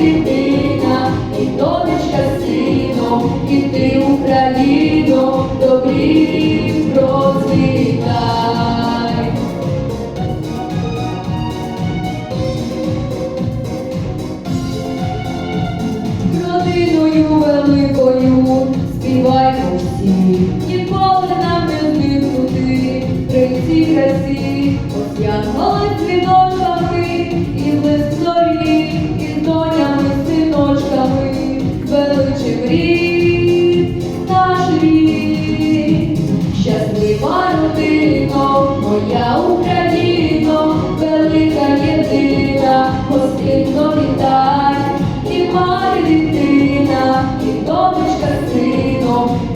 Thank you.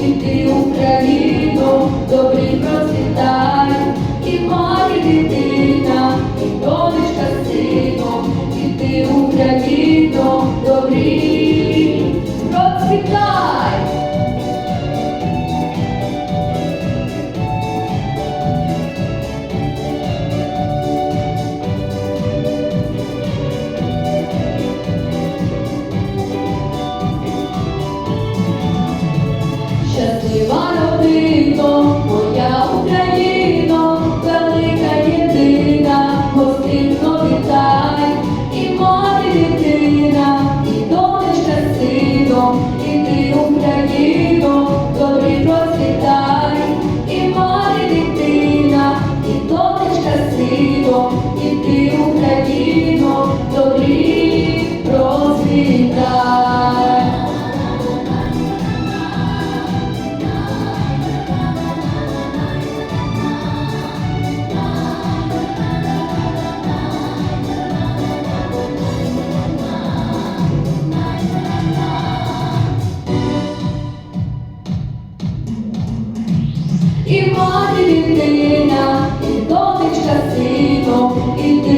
і ти і мати дитина, і донечка сином, і